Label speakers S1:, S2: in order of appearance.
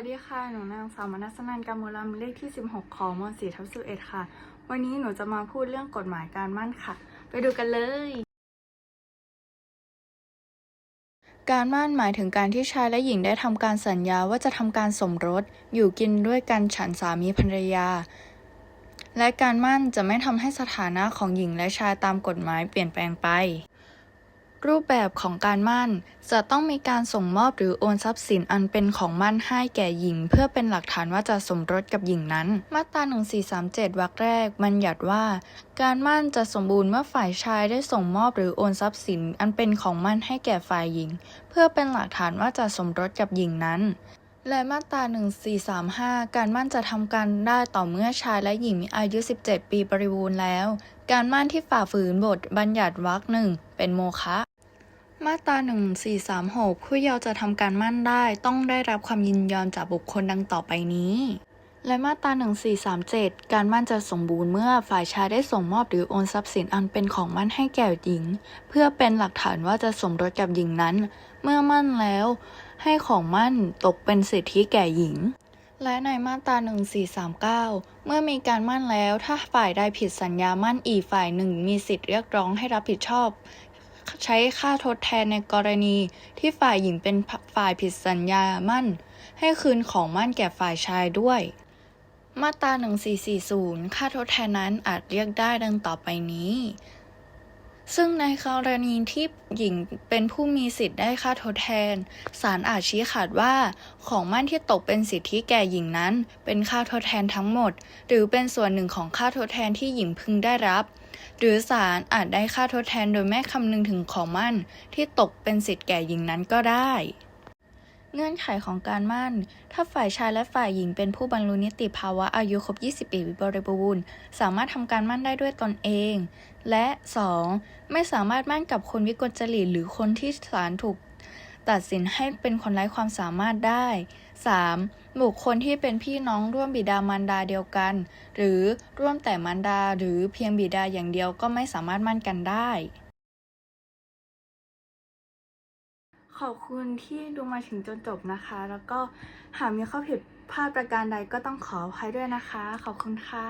S1: วัสดีค่ะ หนูนางสาวมนัสนันกามลามเลขที่ 16 ของม 4 ทับ11 ค่ะ วันนี้หนูจะมาพูดเรื่องกฎหมายการมั่นค่ะ ไปดูกันเลย การมั่นหมายถึงการที่ชายและหญิงได้ทำการสัญญาว่าจะทำการสมรส อยู่กินด้วยกันฉันสามีภรรยา และการมั่นจะไม่ทำให้สถานะของหญิงและชายตามกฎหมายเปลี่ยนแปลงไป รูปแบบของการมั่น จะต้องมีการส่งมอบหรือโอนทรัพย์สินอันเป็นของมั่นให้แก่หญิง เพื่อเป็นหลักฐานว่าจะสมรสกับหญิงนั้น มาตรา 1437 วรรคแรกบัญญัติว่า การมั่นจะสมบูรณ์เมื่อฝ่ายชายได้ส่งมอบหรือโอนทรัพย์สินอันเป็นของมั่นให้แก่ฝ่ายหญิง เพื่อเป็นหลักฐานว่าจะสมรสกับหญิงนั้น และมาตรา 1435 การมั่นจะทำการได้ต่อเมื่อชายและหญิงมีอายุ 17 ปีบริบูรณ์แล้ว การมั่นที่ฝ่าฝืนบทบัญญัติวรรคหนึ่งเป็นโมฆะ มาตรา 1436 ผู้เยาว์จะทำการมั่นได้ต้องได้รับความยินยอมจากบุคคลดังต่อไปนี้ และมาตรา 1437 การมั่นจะสมบูรณ์เมื่อฝ่ายชายได้ส่งมอบหรือโอนทรัพย์สินอันเป็นของมั่นให้แก่หญิง เพื่อเป็นหลักฐานว่าจะสมรสกับหญิงนั้น เมื่อมั่นแล้ว ให้ของมั่นตกเป็นสิทธิแก่หญิง และในมาตรา 1439 เมื่อมีการมั่นแล้วถ้าฝ่ายใดผิดสัญญามั่นอีกฝ่ายหนึ่งมีสิทธิเรียกร้องให้รับผิดชอบ ใช้ค่าทดแทนในกรณีที่ฝ่ายหญิงเป็นฝ่ายผิดสัญญามั่น ให้คืนของมั่นแก่ฝ่ายชายด้วย มาตรา 1440 ค่าทดแทนนั้นอาจเรียกได้ดังต่อไปนี้ ซึ่งในกรณีที่หญิงเป็นผู้มีสิทธิ์ได้ค่าทดแทน ศาลอาจชี้ขาดว่า ของมั่นที่ตกเป็นสิทธิแก่หญิงนั้น เป็นค่าทดแทนทั้งหมด หรือเป็นส่วนหนึ่งของค่าทดแทนที่หญิงพึงได้รับ หรือศาลอาจได้ค่าทดแทนโดยไม่คำนึงถึงของมั่นที่ตกเป็นสิทธิแก่หญิงนั้นก็ได้ เงื่อนไขของการมั่น ถ้าฝ่ายชายและฝ่ายหญิงเป็นผู้บรรลุนิติภาวะอายุครบ 20 ปีบริบูรณ์ สามารถทำการมั่นได้ด้วยตนเอง และ 2. ไม่สามารถมั่นกับคนวิกลจริตหรือคนที่ศาลถูกตัดสินให้เป็นคนไร้ความสามารถได้ 3. บุคคลที่เป็นพี่น้องร่วมบิดามารดาเดียวกัน หรือร่วมแต่มารดาหรือเพียงบิดาอย่างเดียวก็ไม่สามารถมั่นกันได้ ขอบคุณที่ดูมาถึงจนจบนะคะ แล้วก็หากมีข้อผิดพลาดประการใดก็ต้องขออภัยด้วยนะคะ ขอบคุณค่ะ